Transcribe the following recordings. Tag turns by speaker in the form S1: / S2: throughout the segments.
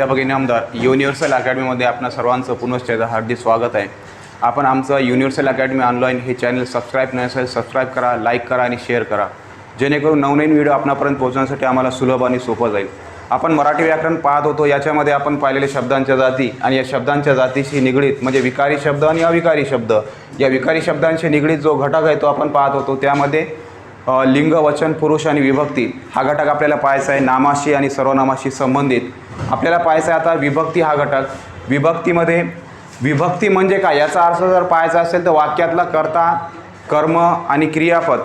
S1: अध्यापक इनामदार युनिव्हर्सल अकॅडमीमध्ये आपणा सर्वांचं पुनश्च हार्दिक स्वागत आहे. आपण आमचं युनिव्हर्सल अकॅडमी ऑनलाईन हे चॅनल सबस्क्राईब नसेल सबस्क्राईब करा लाईक करा आणि शेअर करा. जेणेकरून नवनवीन व्हिडिओ आपणापर्यंत पोहोचण्यासाठी आम्हाला सुलभ आणि सोपं जाईल. आपण मराठी व्याकरण पाहत होतो याच्यामध्ये आपण पाहिलेले शब्दांच्या जाती आणि या शब्दांच्या जातीशी निगडीत म्हणजे विकारी शब्द आणि अविकारी शब्द. या विकारी शब्दांशी निगडीत जो घटक आहे तो आपण पाहत होतो त्यामध्ये लिंग वचन पुरुष आणि विभक्ती. हा घटक आपल्याला पाहायचा आहे नामाशी आणि सर्वनामाशी संबंधित. आपल्याला पाहायचा आहे आता विभक्ती हा घटक. विभक्तीमध्ये विभक्ती म्हणजे काय? याचा अर्थ जर पाहायचा असेल तर वाक्यातला कर्ता कर्म आणि क्रियापद.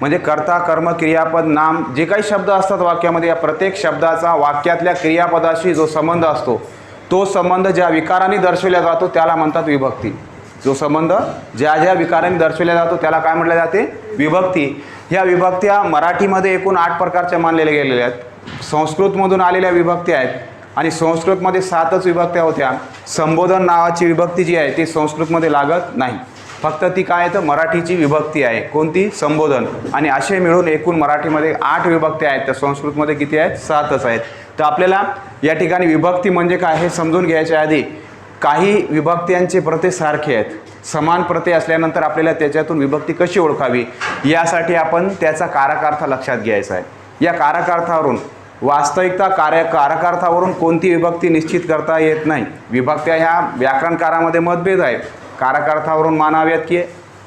S1: म्हणजे कर्ता कर्म क्रियापद नाम जे काही शब्द असतात वाक्यामध्ये या प्रत्येक शब्दाचा वाक्यातल्या क्रियापदाशी जो संबंध असतो तो संबंध ज्या विकाराने दर्शवला जातो त्याला म्हणतात विभक्ती. जो संबंध ज्या ज्या विकाराने दर्शवला जातो त्याला काय म्हटलं जाते? विभक्ती. ह्या विभक्त्या मराठीमध्ये एकूण आठ प्रकारच्या मानलेल्या गेलेल्या आहेत. संस्कृतमधून आलेल्या विभक्ती आहेत आणि संस्कृतमध्ये सातच विभक्त्या होत्या. संबोधन नावाची विभक्ती जी आहे ती संस्कृतमध्ये लागत नाही. फक्त ती काय आहे तर मराठीची विभक्ती आहे. कोणती? संबोधन. आणि असे मिळून एकूण मराठीमध्ये आठ विभक्त्या आहेत. तर संस्कृतमध्ये किती आहेत? सातच आहेत. तर आपल्याला या ठिकाणी विभक्ती म्हणजे काय हे समजून घ्यायच्या आधी काही विभक्त्यांचे प्रते सारखे आहेत. समान प्रते असल्यानंतर आपल्याला त्याच्यातून विभक्ती कशी ओळखावी? यासाठी आपण त्याचा कारकार्थ लक्षात घ्यायचा आहे. या कारकार्थावरून वास्तविकता कार्य कारकार्थावरून कोणती विभक्ती निश्चित करता येत नाही? विभक्त्या ह्या व्याकरणकारामध्ये मतभेद आहे कारकार्थावरून मानाव्यात की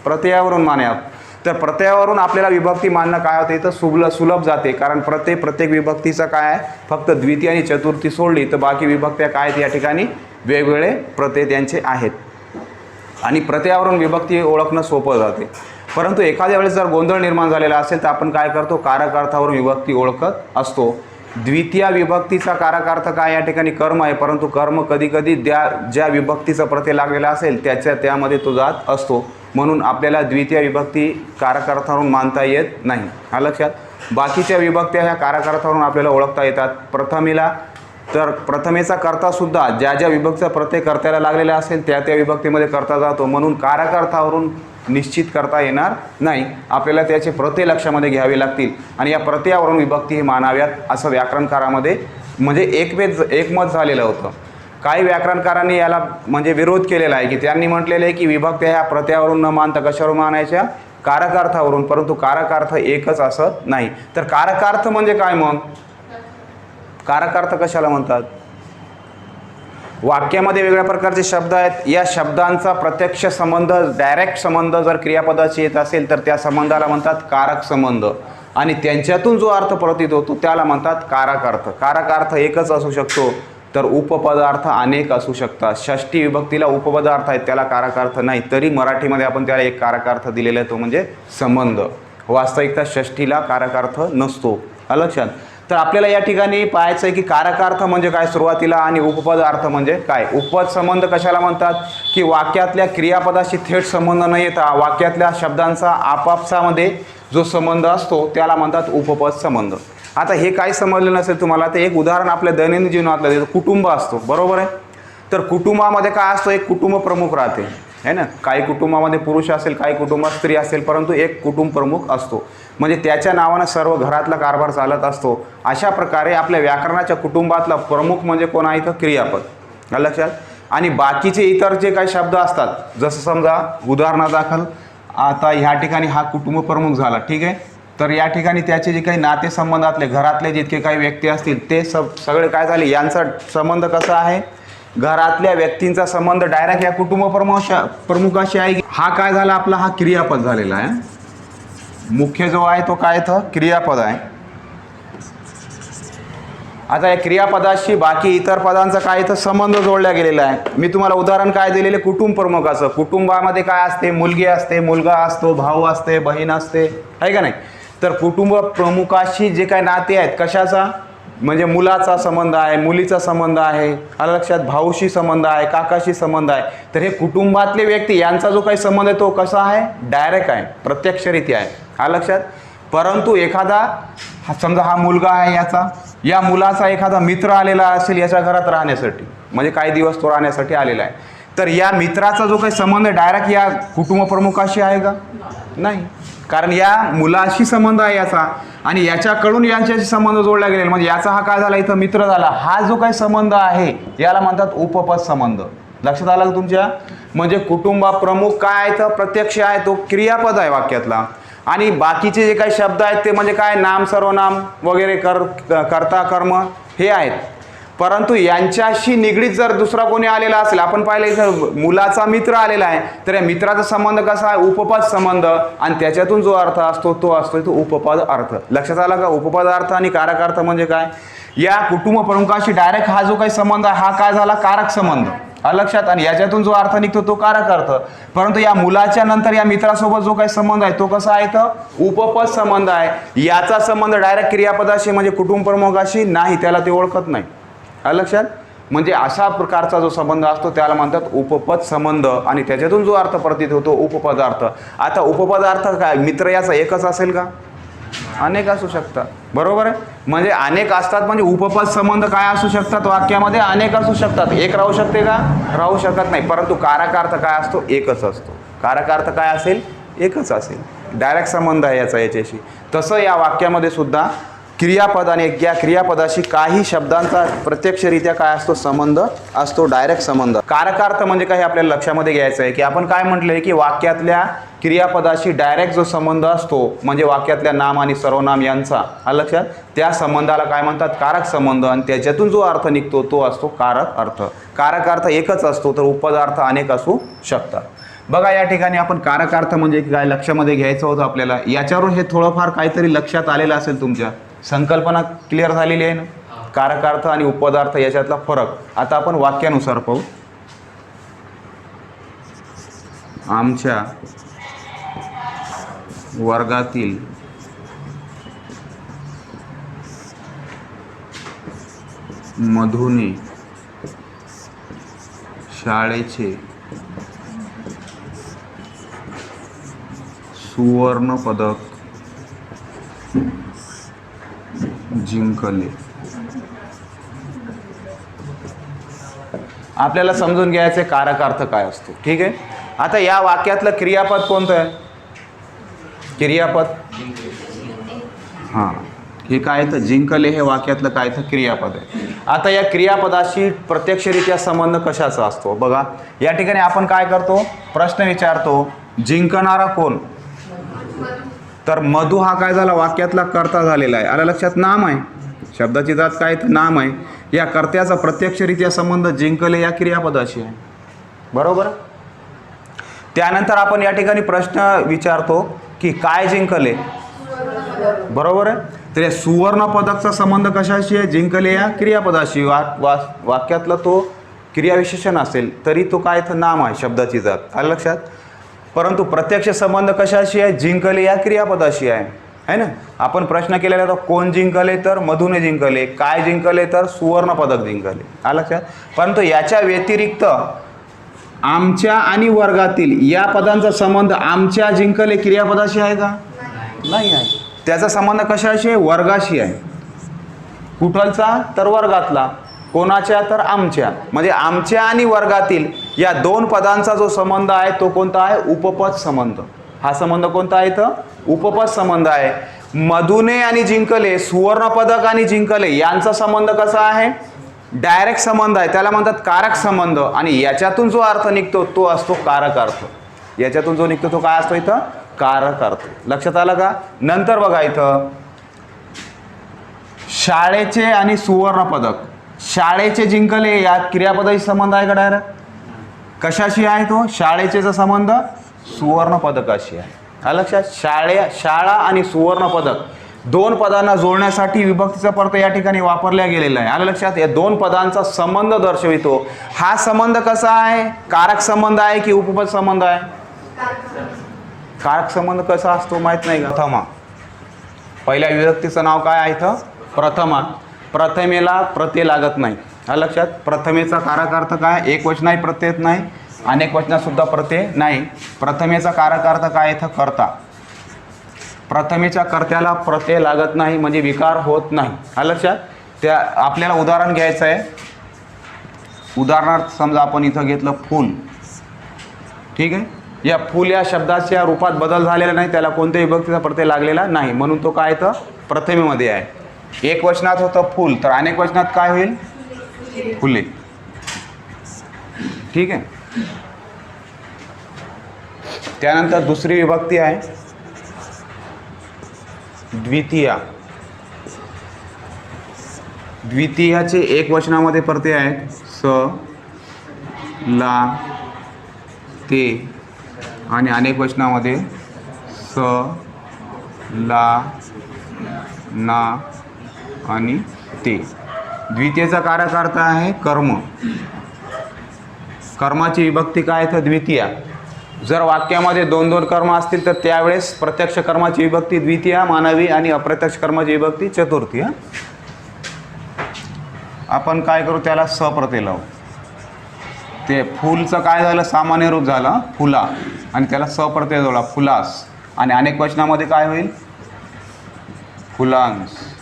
S1: प्रत्ययावरून मानाव्यात? तर प्रत्ययावरून आपल्याला विभक्ती मानणं काय होतं? तर सुबल सुलभ जाते. कारण प्रत्येक प्रत्येक विभक्तीचं काय आहे? फक्त द्वितीय आणि चतुर्थी सोडली तर बाकी विभक्त्या काय आहेत? या ठिकाणी वेगवेगळे प्रत्यय त्यांचे आहेत. आणि प्रत्ययावरून विभक्ती ओळखणं सोपं जाते. परंतु एखाद्या वेळेस जर गोंधळ निर्माण झालेला असेल तर आपण काय करतो? कारकार्थावरून विभक्ती ओळखत असतो. द्वितीय विभक्तीचा कारकार्थ काय या ठिकाणी कर्म आहे? परंतु कर्म कधीकधी त्या द्या ज्या विभक्तीचा प्रत्यय लागलेला असेल त्याच्या त्यामध्ये तो जात असतो. म्हणून आपल्याला द्वितीय विभक्ती कारकार्थावरून मानता येत नाही. हा लक्षात? बाकीच्या विभक्त्या ह्या कारकार्थावरून आपल्याला ओळखता येतात. प्रथमेला तर प्रथमेचा कर्तासुद्धा ज्या ज्या विभक्तीचा प्रत्यय कर्त्याला लागलेला असेल त्या त्या विभक्तीमध्ये करता जातो. म्हणून कारकार्थावरून निश्चित करता येणार नाही. आपल्याला त्याचे प्रत्यय लक्षामध्ये घ्यावे लागतील. आणि या प्रत्ययावरून विभक्ती हे मानाव्यात असं व्याकरणकारामध्ये म्हणजे एकवेद एकमत झालेलं होतं. काही व्याकरणकारांनी याला म्हणजे विरोध केलेला आहे की त्यांनी म्हटलेलं आहे की विभक्त्या ह्या प्रत्यावरून न मानता कशावर मानायच्या? कारकार्थावरून. परंतु कारकार्थ एकच असत नाही. तर कारकार्थ म्हणजे काय मग? कारकार्थ कशाला म्हणतात? वाक्यामध्ये वेगळ्या प्रकारचे शब्द आहेत. या शब्दांचा प्रत्यक्ष संबंध डायरेक्ट संबंध जर क्रियापदाशी येत असेल तर त्या संबंधाला म्हणतात कारक संबंध. आणि त्यांच्यातून जो अर्थ प्रतीत होतो त्याला म्हणतात कारक कारकार्थ कारकार्थ एकच असू शकतो तर उपपदार्थ अनेक असू शकतात. षष्टी विभक्तीला उपपदार्थ आहेत त्याला कारकार्थ नाही. तरी मराठीमध्ये आपण त्याला एक कारकार्थ दिलेला आहे तो म्हणजे संबंध. वास्तविकता षष्टीला कारकार्थ नसतो. लक्षात. तर आपल्याला या ठिकाणी पाहायचं आहे की कारकार्थ म्हणजे काय सुरुवातीला आणि उपपद अर्थ म्हणजे काय? उपपद संबंध कशाला म्हणतात? की वाक्यातल्या क्रियापदाशी थेट संबंध न येता वाक्यातल्या शब्दांचा आपापसामध्ये जो संबंध असतो त्याला म्हणतात उपपद संबंध. आता हे काय समजलं नसेल तुम्हाला ते एक उदाहरण आपल्या दैनंदिन जीवनातलं देतो कुटुंब असतो बरोबर आहे? तर कुटुंबामध्ये काय असतो? एक कुटुंब प्रमुख राहते. आहे ना? काही कुटुंबामध्ये पुरुष असेल काही कुटुंबात स्त्री असेल परंतु एक कुटुंब प्रमुख असतो. म्हणजे त्याच्या नावानं सर्व घरातला कारभार चालत असतो. अशा प्रकारे आपल्या व्याकरणाच्या कुटुंबातला प्रमुख म्हणजे कोण आहे तर क्रियापद. लक्षात? आणि बाकीचे इतर जे काही शब्द असतात जसं समजा उदाहरणादाखल आता ह्या ठिकाणी हा कुटुंब प्रमुख झाला ठीक आहे? तर या ठिकाणी त्याचे जे काही नातेसंबंधातले घरातले जितके काही व्यक्ती असतील ते सब सगळे काय झाले? यांचा संबंध कसा आहे? घरातल्या व्यक्तींचा संबंध डायरेक्ट या कुटुंब प्रमुख प्रमुखाशी आहे. हा काय झाला आपला? हा क्रियापद झालेला आहे. मुख्य जो आहे तो काय तर क्रियापद आहे. आता या क्रियापदाशी बाकी इतर पदांचा काय इथं संबंध जोडला गेलेला आहे. मी तुम्हाला उदाहरण काय दिलेले कुटुंब प्रमुखाचं. कुटुंबामध्ये काय असते? मुलगी असते मुलगा असतो भाऊ असते बहीण असते. आहे का नाही? तर कुटुंब प्रमुखाशी जे काय नाते आहेत कशाचा? म्हणजे मुलाचा संबंध आहे मुलीचा संबंध आहे आला लक्षात? भाऊशी संबंध आहे काकाशी संबंध आहे. तर हे कुटुंबातले व्यक्ती यांचा जो काही संबंध आहे तो कसा आहे? डायरेक्ट आहे प्रत्यक्षरित्या आहे. हा लक्षात? परंतु एखादा हा समजा हा मुलगा आहे याचा या मुलाचा एखादा मित्र आलेला असेल याच्या घरात राहण्यासाठी म्हणजे काही दिवस तो राहण्यासाठी आलेला आहे. तर या मित्राचा जो काही संबंध डायरेक्ट या कुटुंब प्रमुखाशी आहे का? नाही. कारण या मुलाशी संबंध आहे याचा. आणि याच्याकडून यांच्याशी संबंध जोडला गेलेला. म्हणजे याचा हा काय झाला? इथं मित्र झाला. हा जो काही संबंध आहे याला म्हणतात उपपद संबंध. लक्षात आला का तुमच्या? म्हणजे कुटुंबा प्रमुख काय आहे तर प्रत्यक्ष आहे तो क्रियापद आहे वाक्यातला. आणि बाकीचे जे काही शब्द आहेत ते म्हणजे काय? नाम सर्वनाम वगैरे कर कर्ता कर्म हे आहेत. परंतु यांच्याशी निगडीत जर दुसरा कोणी आलेला असेल आपण पाहिलं तर मुलाचा मित्र आलेला आहे तर या मित्राचा संबंध कसा आहे? उपपद संबंध आणि त्याच्यातून जो अर्थ असतो तो असतो तो उपपद अर्थ. लक्षात आला का? उपपद अर्थ आणि कारक अर्थ म्हणजे काय? या कुटुंब प्रमुखाशी डायरेक्ट हा जो काही संबंध आहे हा काय झाला? कारक संबंध. लक्षात आणि याच्यातून जो अर्थ निघतो तो कारक अर्थ. परंतु या मुलाच्या नंतर या मित्रासोबत जो काही संबंध आहे तो कसा आहे तर उपपद संबंध आहे. याचा संबंध डायरेक्ट क्रियापदाशी म्हणजे कुटुंब प्रमुखाशी नाही त्याला ते ओळखत नाही. लक्षात? म्हणजे अशा प्रकारचा जो संबंध असतो त्याला म्हणतात उपपद संबंध. आणि त्याच्यातून जो अर्थ प्रतीत होतो उपपदार्थ. आता उपपदार्थ काय? मित्र याचा एकच असेल का? अनेक असू शकतात. बरोबर आहे? म्हणजे अनेक असतात म्हणजे उपपद संबंध काय असू शकतात वाक्यामध्ये? अनेक असू शकतात. एक राहू शकते का? राहू शकत नाही. परंतु काराकार्थ काय असतो? एकच असतो. काराकार्थ काय असेल? एकच असेल. डायरेक्ट संबंध आहे याचा याच्याशी. तसं या वाक्यामध्ये सुद्धा क्रियापद आणि या क्रियापदाशी काही शब्दांचा प्रत्यक्षरित्या काय असतो संबंध? असतो डायरेक्ट संबंध. कारकार्थ म्हणजे काय आपल्याला लक्षामध्ये घ्यायचं आहे की आपण काय म्हटलंय की वाक्यातल्या क्रियापदाशी डायरेक्ट जो संबंध असतो म्हणजे वाक्यातल्या नाम आणि सर्वनाम यांचा हा लक्षात? त्या संबंधाला काय म्हणतात? कारक संबंध. आणि त्याच्यातून जो अर्थ निघतो तो असतो कारक अर्थ. कारक अर्थ एकच असतो तर उपदार्थ अनेक असू शकतात. बघा या ठिकाणी आपण कारकार्थ म्हणजे काय लक्षामध्ये घ्यायचं होतं आपल्याला? याच्यावरून हे थोडंफार काहीतरी लक्षात आलेलं असेल तुमच्या. संकल्पना क्लिअर झालेली आहे ना? कारकार्थ आणि उपपदार्थ याच्यातला फरक. आता आपण वाक्यानुसार पाहू. आमच्या वर्गातील मधुने शाळेचे सुवर्ण पदक जिंकले. आपल्याला समजून घ्यायचे कारकार्थ काय असतो. ठीक आहे? आता या वाक्यातलं क्रियापद कोणतं आहे? क्रियापद? हां. हे काय तर जिंकले हे वाक्यातलं काय तर क्रियापद आहे. आता या क्रियापदाशी प्रत्यक्षरित्या संबंध कशाचा असतो? बघा या ठिकाणी आपण काय करतो? प्रश्न विचारतो जिंकणारा कोण? तर मधु हा काय झाला? वाक्यातला कर्ता झालेला आहे. आला लक्षात? नाम आहे. शब्दाची जात काय? तर नाम आहे. या कर्त्याचा प्रत्यक्षरित्या संबंध जिंकले या क्रियापदाशी आहे. बरोबर? त्यानंतर आपण या ठिकाणी प्रश्न विचारतो की काय जिंकले? बरोबर आहे? तर या सुवर्ण पदकचा संबंध कशाशी आहे? जिंकले या क्रियापदाशी. वा वा वाक्यातला तो क्रियाविशेषण असेल तरी तो काय? तर नाम आहे शब्दाची जात. आलं लक्षात? परंतु प्रत्यक्ष संबंध कशाशी आहे? जिंकले या क्रियापदाशी आहे. है ना? आपण प्रश्न केलेला होता कोण जिंकले तर मधुने जिंकले काय जिंकले तर सुवर्ण पदक जिंकले. आलं लक्षात? परंतु याच्या व्यतिरिक्त आमच्या आणि वर्गातील या पदांचा संबंध आमच्या जिंकले क्रियापदाशी आहे का? नाही आहे. त्याचा संबंध कशाशी आहे? वर्गाशी आहे. कुठलचा? तर वर्गातला. कोणाच्या तर आमच्या. म्हणजे आमच्या आणि वर्गातील या दोन पदांचा जो संबंध आहे तो कोणता आहे? उपपद संबंध. हा संबंध कोणता आहे तर उपपद संबंध आहे. मधुने आणि जिंकले सुवर्ण पदक आणि जिंकले यांचा संबंध कसा आहे? डायरेक्ट संबंध आहे. त्याला म्हणतात कारक संबंध. आणि याच्यातून जो अर्थ निघतो तो असतो कारक अर्थ याच्यातून जो निघतो तो काय असतो इथं? कारक अर्थ लक्षात आलं का? नंतर बघा इथं. शाळेचे आणि सुवर्ण पदक शाळेचे जिंकले यात क्रियापदाशी संबंध आहे का डायरेक्ट कशाशी आहे तो? शाळेचेचा संबंध सुवर्ण पदकाशी आहे. लक्षात शाळे शाळा आणि सुवर्ण पदक दोन पदांना जोडण्यासाठी विभक्तीचा परत या ठिकाणी वापरल्या गेलेला आहे. आलं लक्षात? या दोन पदांचा संबंध दर्शवितो. हा संबंध कसा आहे? कारक संबंध आहे की उपपद संबंध आहे? कारक संबंध कसा असतो माहीत नाही प्रथमा. पहिल्या विभक्तीचं नाव काय आहे इथं? प्रथमा. प्रथमेला प्रत्यय लागत नाही. हा लक्षात? प्रथमेचा कारक अर्थ काय? एक वचनाही प्रत्यय नाही अनेक वचनातसुद्धा प्रत्यय नाही. प्रथमेचा कारक अर्थ काय इथं करता. प्रथमेच्या कर्त्याला प्रत्यय लागत नाही म्हणजे विकार होत नाही. हा लक्षात? त्या आपल्याला उदाहरण घ्यायचं आहे. उदाहरणार्थ समजा आपण इथं घेतलं फूल. ठीक आहे? या फूल या शब्दाच्या रूपात बदल झालेला नाही त्याला कोणत्याही विभक्तीचा प्रत्यय लागलेला नाही. म्हणून तो काय तर प्रथमेमध्ये आहे. एक वचनात होतं फूल तर अनेक वचनात काय होईल? फुले. ठीक आहे? त्यानंतर दुसरी विभक्ती आहे. द्वितीया. द्वितीयाचे एक वचनामध्ये प्रत्यय आहेत. स ला ते आणि अनेक वचनामध्ये स ला ना आणि ते. द्वितीयचा कारक आहे कर्म. कर्माची विभक्ती काय तर द्वितीया. जर वाक्यामध्ये दोन दोन कर्म असतील तर त्यावेळेस प्रत्यक्ष कर्माची विभक्ती द्वितीया मानवी आणि अप्रत्यक्ष कर्माची विभक्ती चतुर्थी हा. आपण काय करू त्याला सप्रते लावू. ते फूलचं काय झालं? सामान्य रूप झालं. फुला. आणि त्याला सप्रत्यय जोडला फुलास. आणि अनेक वचनामध्ये काय होईल? फुलांस.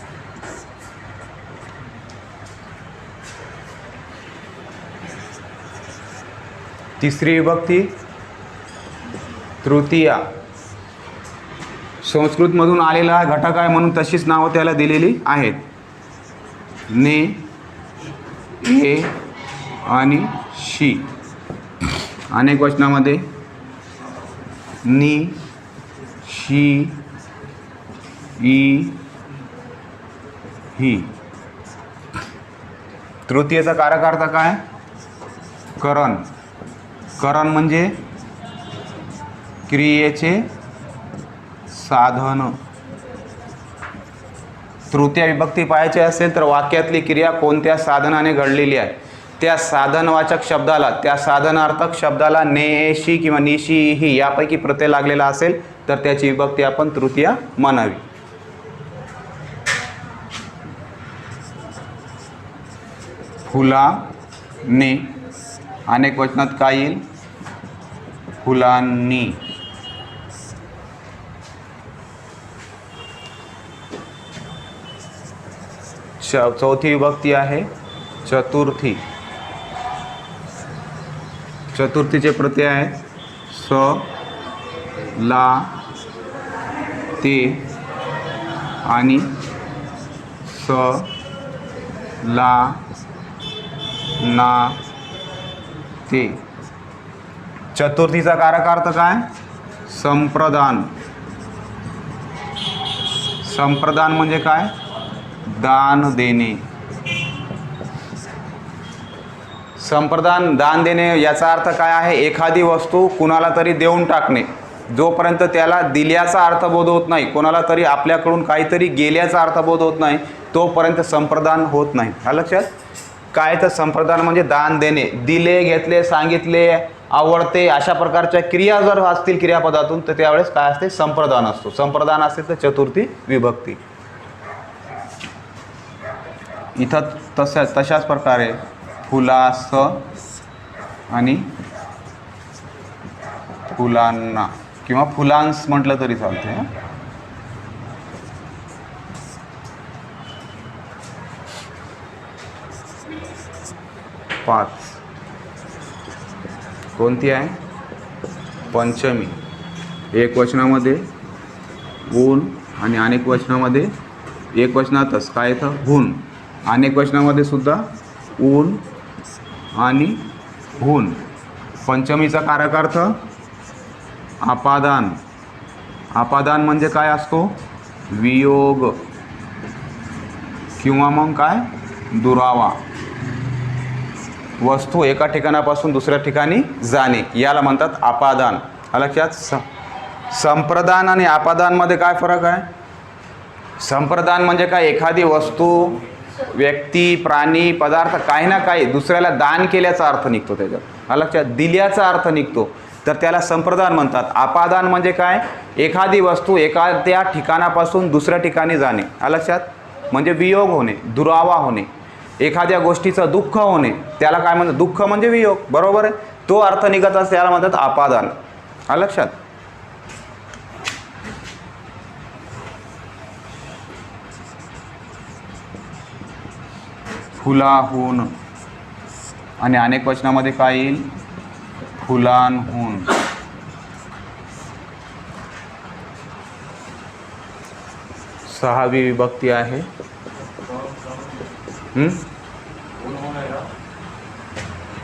S1: तिसरी विभक्ती तृतीया. संस्कृतमधून आलेला घटक आहे म्हणून तशीच नावं त्याला दिलेली आहेत. ने ए आणि शी. अनेक वचनामध्ये नी शी ई ही. तृतीयचा कारक अर्थ काय? करण. करण म्हणजे क्रियेचे साधन. तृतीय विभक्ती पाहायची असेल तर वाक्यातली क्रिया कोणत्या साधनाने घडलेली आहे? त्या साधनवाचक शब्दाला त्या साधनार्थक शब्दाला नेशी किंवा निशी ही यापैकी प्रत्यय लागलेला असेल तर त्याची विभक्ती आपण तृतीय फुला ने अनेक वचनात काय येईल? फुलांनी. च चौथी विभक्ती आहे चतुर्थी. चतुर्थीचे प्रत्यय आहेत स ला ते आणि स ला ना ते चतुर्थीचा कारकार्थ काय? संप्रदान. संप्रदान म्हणजे काय? दान देणे. संप्रदान दान देणे याचा अर्थ काय आहे? एखादी वस्तू कुणाला तरी देऊन टाकणे. जोपर्यंत त्याला दिल्याचा अर्थबोध होत नाही कोणाला तरी आपल्याकडून काहीतरी गेल्याचा अर्थबोध होत नाही तोपर्यंत संप्रदान होत नाही. हा लक्षात? काय तर संप्रदान म्हणजे दान देणे. दिले घेतले सांगितले आवडते अशा प्रकारच्या क्रिया जर असतील क्रियापदातून तर त्यावेळेस काय असते? संप्रदान असतो. संप्रदान असेल तर चतुर्थी विभक्ती. इथं तशा तशाच प्रकारे फुलास आणि फुलांना किंवा फुलांस म्हटलं तरी चालते पाच. कोणती आहे? पंचमी. एक वचनामध्ये ऊन आणि अनेक वचनामध्ये एक वचनातच. काय येतं हून अनेक वचनामध्ये सुद्धा ऊन आणि हून पंचमीचा कारकार्थ आपादान. आपादान म्हणजे काय असतो? वियोग. किंवा मग काय? दुरावा. वस्तू एका ठिकाणापासून दुसऱ्या ठिकाणी जाणे याला म्हणतात आपादान. लक्षात स संप्रदान आणि आपादानमध्ये काय फरक आहे? संप्रदान म्हणजे काय? एखादी वस्तू व्यक्ती प्राणी पदार्थ काही ना काही दुसऱ्याला दान केल्याचा अर्थ निघतो त्याच्यात. लक्षात दिल्याचा अर्थ निघतो. तर त्याला संप्रदान म्हणतात. आपादान म्हणजे काय? एखादी वस्तू एखाद्या ठिकाणापासून दुसऱ्या ठिकाणी जाणे. लक्षात म्हणजे वियोग होणे दुरावा होणे. एखाद्या गोष्टीचं दुःख होणे त्याला काय म्हणतात? दुःख म्हणजे वियोग बरोबर आहे? तो अर्थ निघत असतो त्याला म्हणतात अपादान हा लक्षात? फुलाहून. आणि अनेक वचनामध्ये काय येईल? फुलांहून. सहावी विभक्ती आहे.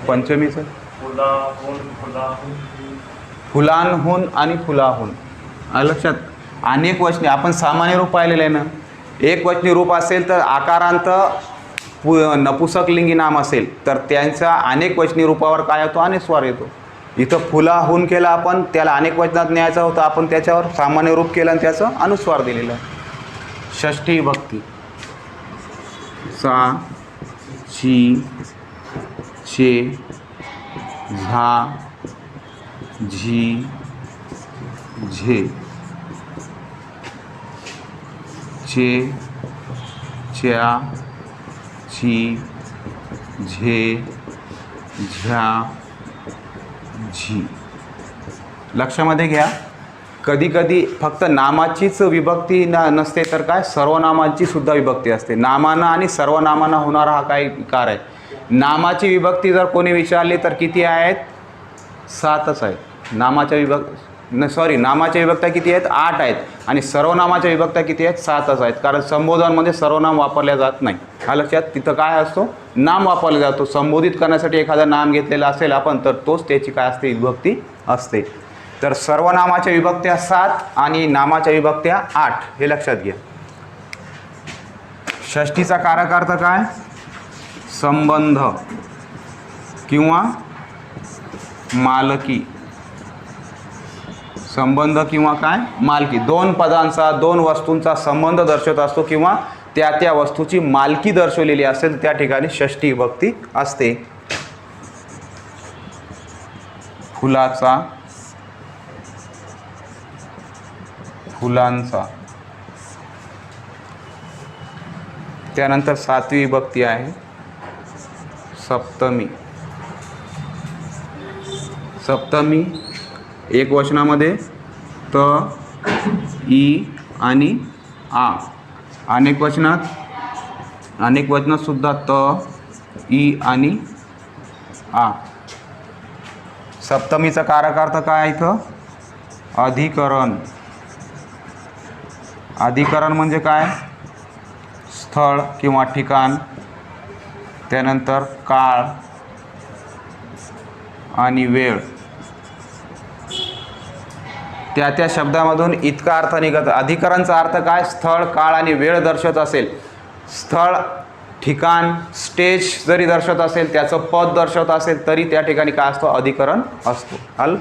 S1: पंचमीचं फुलांहून आणि फुलाहून. लक्षात? अनेक वचने आपण सामान्य रूप पाहिलेलं आहे ना. एक वचनी रूप असेल तर आकारांत पु नपुसकलिंगी नाम असेल तर त्यांचा अनेक वचनी रूपावर काय येतो? अनेस्वार येतो. इथं फुलाहून केला आपण त्याला अनेक वचनात न्यायचा होता आपण त्याच्यावर सामान्य रूप केलं आणि त्याचं अनुस्वार दिलेलं आहे. षष्ठी भक्ती. सा ची चे झा झी झे। चे च्या ची झे झ्या झी। लक्षामध्ये घ्या. कधीकधी फक्त नामाचीच विभक्ती न नसते तर काय? सर्वनामांची सुद्धा विभक्ती असते. नामाना आणि सर्वनामाना होणारा हा काही विकार आहे? नामाची विभक्ती जर कोणी विचारली तर किती आहेत? सातच आहेत. नामाच्या विभक् न सॉरी नामाच्या विभक्त्या किती आहेत? आठ आहेत. आणि सर्वनामाच्या विभक्त्या किती आहेत? सातच आहेत. कारण संबोधनमध्ये म्हणजे सर्वनाम वापरल्या जात नाही. हा लक्षात? तिथं काय असतो? नाम वापरला जातो. संबोधित करण्यासाठी एखादं नाम घेतलेलं असेल आपण तर तोच त्याची काय असते? विभक्ती असते. तर सर्वनामाच्या विभक्त्या सात आणि नामाच्या विभक्त्या आठ हे लक्षात घ्या. षष्टीचा कारकार्थ काय? संबंध किंवा मालकी. संबंध किंवा काय? मालकी. दोन पदांचा दोन वस्तूंचा संबंध दर्शवत असतो किंवा त्या त्या वस्तूची मालकी दर्शवलेली असेल त्या ठिकाणी षष्टी विभक्ती असते. फुलाचा फुलांचा. त्यानंतर सातवी विभक्ती आहे. सप्तमी. सप्तमी एक वचनामध्ये त ई आणि आ. अनेक वचनात अनेक वचनात सुद्धा त ई आणि आ. सप्तमीचा कारकार्थ काय आहे इथं? अधिकरण. अधिकरण म्हणजे काय? स्थळ किंवा ठिकाण त्यानंतर काळ आणि वेळ. त्या त्या शब्दामधून इतका अर्थ निघत. अधिकरणचा अर्थ काय? स्थळ काळ आणि वेळ दर्शवत असेल. स्थळ ठिकाण स्टेज जरी दर्शवत असेल त्याचं पद दर्शवत असेल तरी त्या ठिकाणी काय असतो? अधिकरण असतो. आलं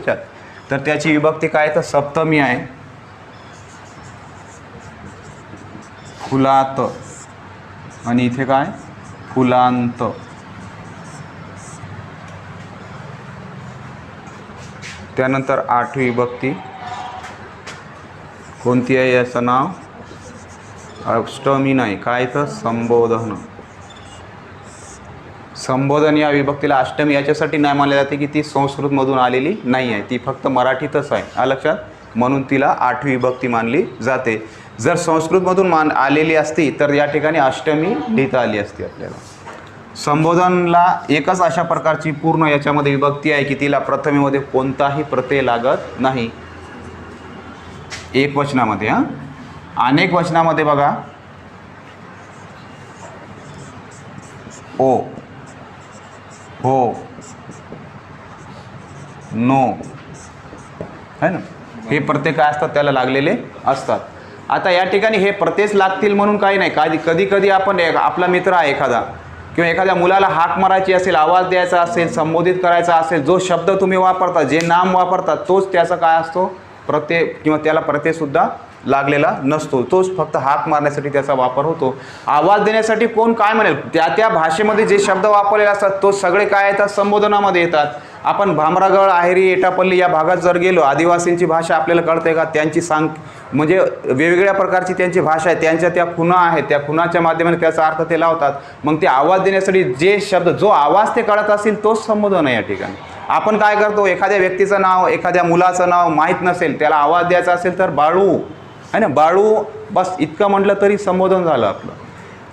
S1: तर त्याची विभक्ती काय? तर सप्तमी आहे. फुलात. आणि इथे काय? फुलांत. त्यानंतर आठवी विभक्ती कोणती आहे याचं नाव? अष्टमी नाही काय तर संबोधन. संबोधन या विभक्तीला अष्टमी याच्यासाठी नाही मानले जाते की ती संस्कृतमधून आलेली नाही आहे. ती फक्त मराठीतच आहे. लक्षात? म्हणून तिला आठवी विभक्ती मानली जाते. जर संस्कृतमधून मान आलेली असती तर या ठिकाणी अष्टमी लिहिता आली असती आपल्याला. संबोधनला एकच अशा प्रकारची पूर्ण याच्यामध्ये विभक्ती आहे की तिला प्रथमेमध्ये कोणताही प्रत्यय लागत नाही. एक वचनामध्ये हां. अनेक वचनामध्ये बघा. ओ. हो. नो. है ना? हे प्रत्यय काय असतात? त्याला लागलेले असतात. आता या ठिकाणी हे प्रत्येच लागतील म्हणून काही नाही. कधी कधी कधी आपण आपला मित्र आहे एखादा किंवा एखाद्या मुलाला हाक मारायची असेल आवाज द्यायचा असेल संबोधित करायचा असेल जो शब्द तुम्ही वापरता जे नाम वापरता तोच त्याचा काय असतो? प्रत्यय किंवा त्याला प्रत्ययसुद्धा लागलेला नसतो. तोच फक्त हाक मारण्यासाठी त्याचा वापर होतो. आवाज देण्यासाठी कोण काय म्हणेल? त्या त्या भाषेमध्ये जे शब्द वापरलेले असतात तो सगळे काय येतात? संबोधनामध्ये येतात. आपण भामरागड आहेरी एटापल्ली या भागात जर गेलो आदिवासींची भाषा आपल्याला कळते का? त्यांची सांग म्हणजे वेगवेगळ्या प्रकारची त्यांची भाषा आहे त्यांच्या त्या खुणा आहेत त्या खुणाच्या माध्यमाने त्याचा अर्थ ते लावतात. मग ते आवाज देण्यासाठी जे शब्द जो आवाज ते कळत असेल तोच संबोधन आहे या ठिकाणी. आपण काय करतो एखाद्या व्यक्तीचं नाव एखाद्या मुलाचं नाव माहीत नसेल त्याला आवाज द्यायचा असेल तर बाळू. आहे ना? बाळू बस इतकं म्हटलं तरी संबोधन झालं आपलं.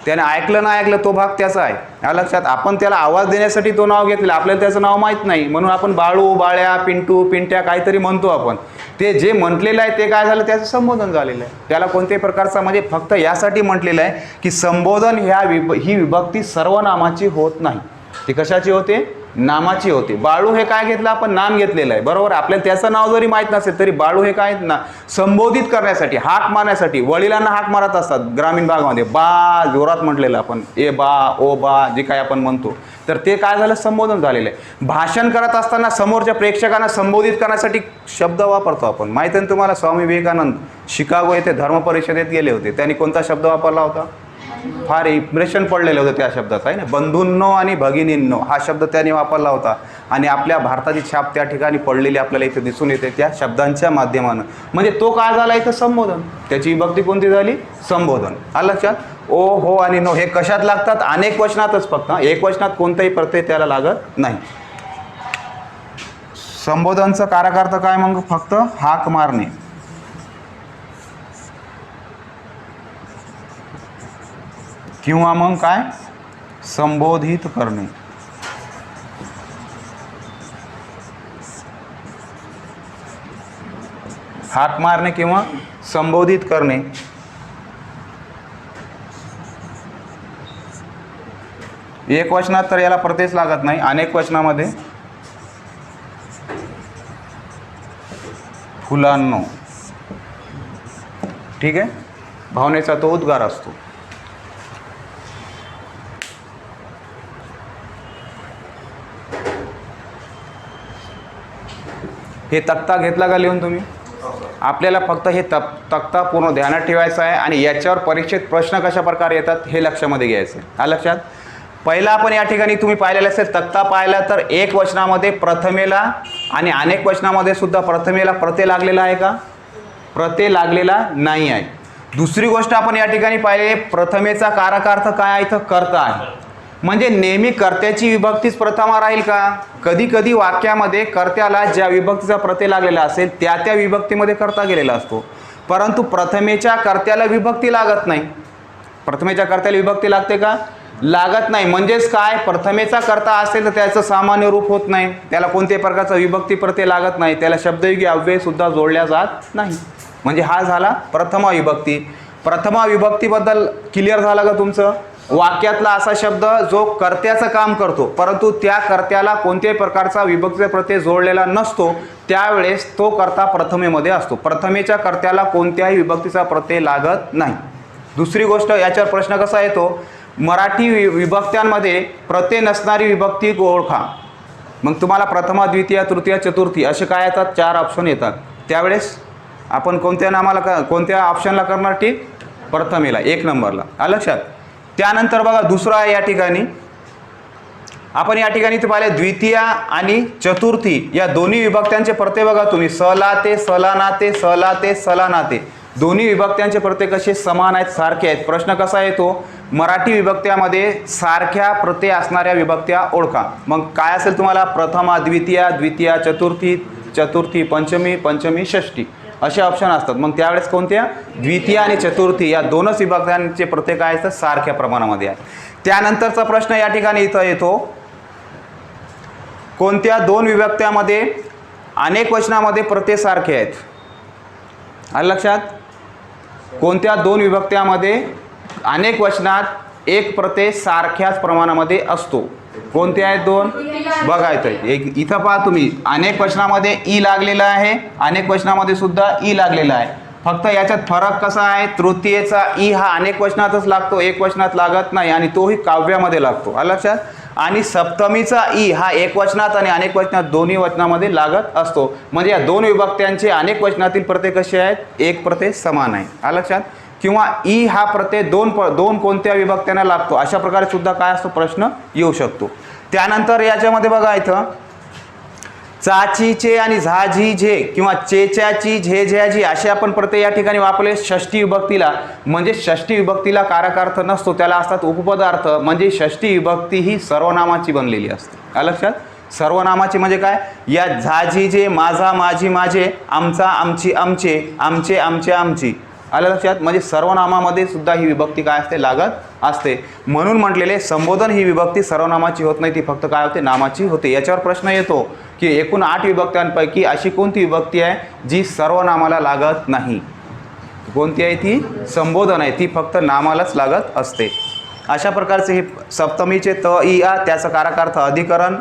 S1: त्याने ऐकलं ना ऐकलं तो भाग त्याचा आहे. या लक्षात आपण त्याला आवाज देण्यासाठी तो नाव घेतलेलं आपल्याला त्याचं नाव माहीत नाही. म्हणून आपण बाळू बाळ्या पिंटू पिंट्या काहीतरी म्हणतो आपण. ते जे म्हटलेलं आहे ते काय झालं? त्याचं संबोधन झालेलं आहे. त्याला कोणत्याही प्रकारचा म्हणजे फक्त यासाठी म्हटलेलं आहे की संबोधन ह्या विभ ही विभक्ती सर्वनामाची होत नाही. ती कशाची होते? नामाची होते. बाळू हे काय घेतलं? आपण नाम घेतलेलं आहे. बरोबर? आपल्याला त्याचं नाव जरी माहीत नसेल तरी बाळू हे काय ना संबोधित करण्यासाठी हाक मारण्यासाठी वडिलांना हाक मारत असतात ग्रामीण भागामध्ये. बा जोरात म्हटलेलं आपण. ए बा ओ बा जे काय आपण म्हणतो. तर ते काय झालं? संबोधन झालेलं आहे. भाषण करत असताना समोरच्या प्रेक्षकांना संबोधित करण्यासाठी शब्द वापरतो आपण. माहिती आहे तुम्हाला? स्वामी विवेकानंद शिकागो येथे धर्म परिषदेत गेले होते. त्यांनी कोणता शब्द वापरला होता? फार इम्प्रेशन पडलेलं होतं त्या शब्दाचं आहे ना? बंधूंनो आणि भगिनींनो हा शब्द त्याने वापरला होता. आणि आपल्या भारताची छाप त्या ठिकाणी पडलेली आपल्याला इथे दिसून येते त्या शब्दांच्या माध्यमानं. म्हणजे तो काय झाला इथं संबोधन. त्याची विभक्ती कोणती झाली? संबोधन. आलं लक्षात? ओ हो आणि नो. हे कशात लागतात? अनेक वचनातच फक्त. एक वचनात कोणताही प्रत्यय त्याला लागत नाही. संबोधनचं कारकार्थ काय मग? फक्त हाक मारणे. किंवा मग काय? संबोधित करणे. हाक मारणे किंवा संबोधित करणे. एक वचनात तर याला प्रत्येच लागत नाही अनेक वचनामध्ये. फुलांनो. ठीक आहे? भावनेचा तो उद्गार असतो. हे तक्ता घेतला का लिहून तुम्ही? आपल्याला फक्त हे तप तक्ता पूर्ण ध्यानात ठेवायचा आहे आणि याच्यावर परीक्षेत प्रश्न कशा प्रकारे येतात हे लक्षामध्ये घ्यायचं आहे. हा लक्षात? पहिला आपण या ठिकाणी तुम्ही पाहिलेलं असेल तक्ता पाहिला तर एक वचनामध्ये प्रथमेला आणि अनेक वचनामध्ये सुद्धा प्रथमेला प्रते लागलेला आहे का? प्रते लागलेला नाही आहे. दुसरी गोष्ट आपण या ठिकाणी पाहिलेली प्रथमेचा कारकार्थ काय आहे? इथं कर्ता आहे. म्हणजे नेहमी कर्त्याची विभक्तीच प्रथमा राहील का? कधी कधी वाक्यामध्ये कर्त्याला ज्या विभक्तीचा प्रत्यय लागलेला असेल त्या त्या विभक्तीमध्ये करता गेलेला असतो. परंतु प्रथमेच्या कर्त्याला विभक्ती लागत नाही. प्रथमेच्या कर्त्याला विभक्ती लागते का? लागत नाही. म्हणजेच काय? प्रथमेचा कर्ता असेल तर त्याचं सामान्य रूप होत नाही. त्याला कोणत्याही प्रकारचा विभक्ती प्रत्यय लागत नाही. त्याला शब्दयुगी अव्ययसुद्धा जोडल्या जात नाही. म्हणजे हा झाला प्रथमा विभक्ती. प्रथमा विभक्तीबद्दल क्लिअर झालं का तुमचं? वाक्यातला असा शब्द जो कर्त्याचं काम करतो परंतु त्या कर्त्याला कोणत्याही प्रकारचा विभक्तीचा प्रत्यय जोडलेला नसतो त्यावेळेस तो कर्ता प्रथमेमध्ये असतो. प्रथमेच्या कर्त्याला कोणत्याही विभक्तीचा प्रत्यय लागत नाही. दुसरी गोष्ट याच्यावर प्रश्न कसा येतो? मराठी वि विभक्त्यांमध्ये प्रत्यय नसणारी विभक्ती ओळखा. मग तुम्हाला प्रथमा द्वितीय तृतीय चतुर्थी असे काय येतात? चार ऑप्शन येतात. त्यावेळेस आपण कोणत्या नामाला क कोणत्या ऑप्शनला करणार टीक प्रथमेला एक नंबरला. लक्षात? त्यानंतर बघा दुसरा आहे या ठिकाणी. आपण या ठिकाणी इथे पाहिले द्वितीया आणि चतुर्थी या दोन्ही विभक्त्यांचे प्रत्यय बघा तुम्ही. सला ते सला नाते सला ते सला नाते दोन्ही विभक्त्यांचे प्रत्यय कसे समान आहेत सारखे आहेत? प्रश्न कसा येतो? मराठी विभक्त्यामध्ये सारख्या प्रत्यय असणाऱ्या विभक्त्या ओळखा. मग काय असेल तुम्हाला? प्रथमा द्वितीया द्वितीया चतुर्थी चतुर्थी पंचमी पंचमी षष्टी असे ऑप्शन असतात. मग त्यावेळेस कोणत्या? द्वितीय आणि चतुर्थी या दोनच विभक्त्यांचे प्रत्येक आहे तर सारख्या प्रमाणामध्ये आहे त्यानंतरचा प्रश्न या ठिकाणी इथं येतो. कोणत्या दोन विभक्त्यामध्ये अनेक वचनामध्ये प्रत्यय सारखे आहेत? आलं लक्षात? कोणत्या दोन विभक्त्यामध्ये अनेक वचनात एक प्रत्यय सारख्याच प्रमाणामध्ये असतो? कोणते आहेत दोन? बघा इथं. एक इथं पहा तुम्ही. अनेक वचनामध्ये ई लागलेला आहे. अनेक वचनामध्ये सुद्धा ई लागलेला आहे. फक्त याच्यात फरक कसा आहे? तृतीयेचा ई हा अनेक वचनातच लागतो एक वचनात लागत नाही आणि तोही काव्यामध्ये लागतो. आलं लक्षात? आणि सप्तमीचा ई हा एक वचनात आणि अनेक वचनात दोन्ही वचनामध्ये लागत असतो. म्हणजे या दोन विभक्त्यांचे अनेक वचनातील प्रत्यय कसे आहेत? एक प्रत्यय समान आहे. आलं लक्षात? किंवा ई हा प्रत्यय दोन प दोन कोणत्या विभक्त्यांना लागतो? अशा प्रकारे सुद्धा काय असतो प्रश्न येऊ शकतो. त्यानंतर याच्यामध्ये बघा इथं चाचीचे आणि झाझी झे किंवा चेच्याची झे झ्याजी असे आपण प्रत्यय या ठिकाणी वापरले. षष्टी विभक्तीला म्हणजे षष्टी विभक्तीला कारकार्थ नसतो त्याला असतात उपपदार्थ. म्हणजे षष्टी विभक्ती ही सर्वनामाची बनलेली असते. या लक्षात? सर्वनामाची म्हणजे काय? या झाझी जे माझा माझी माझे आमचा आमची आमचे आमचे आमचे आमची. आलं लक्षात म्हणजे सर्वनामामध्ये सुद्धा ही विभक्ती काय असते? लागत असते. म्हणून म्हटलेले संबोधन ही विभक्ती सर्वनामाची होत नाही ती फक्त काय होते? नामाची होते. याच्यावर प्रश्न येतो की एकूण आठ विभक्त्यांपैकी अशी कोणती विभक्ती आहे जी सर्वनामाला लागत नाही? कोणती आहे ती? संबोधन आहे. ती फक्त नामालाच लागत असते. अशा प्रकारचे हे सप्तमीचे त इ आ त्याचा काराकार्थ अधिकरण.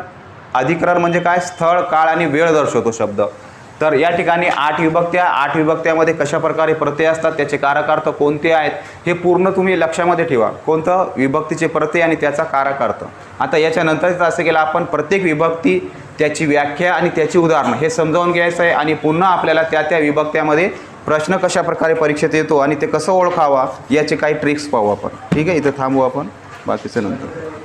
S1: अधिकरण म्हणजे काय? स्थळ काळ आणि वेळ दर्शवतो शब्द. तर या ठिकाणी आठ विभक्त्या आठ विभक्त्यामध्ये कशा प्रकारे प्रत्यय असतात त्याचे काराकार्थ कोणते आहेत हे पूर्ण तुम्ही लक्षामध्ये ठेवा. कोणतं? विभक्तीचे प्रत्यय आणि त्याचा काराकार्थ. आता याच्यानंतर असं केलं आपण प्रत्येक विभक्ती त्याची व्याख्या आणि त्याची उदाहरणं हे समजावून घ्यायचं आहे आणि पुन्हा आपल्याला त्या त्या विभक्त्यामध्ये प्रश्न कशा प्रकारे परीक्षेत येतो आणि ते कसं ओळखावा याचे काही ट्रिक्स पाहू आपण. ठीक आहे इथं थांबू आपण बाकीचं नंतर.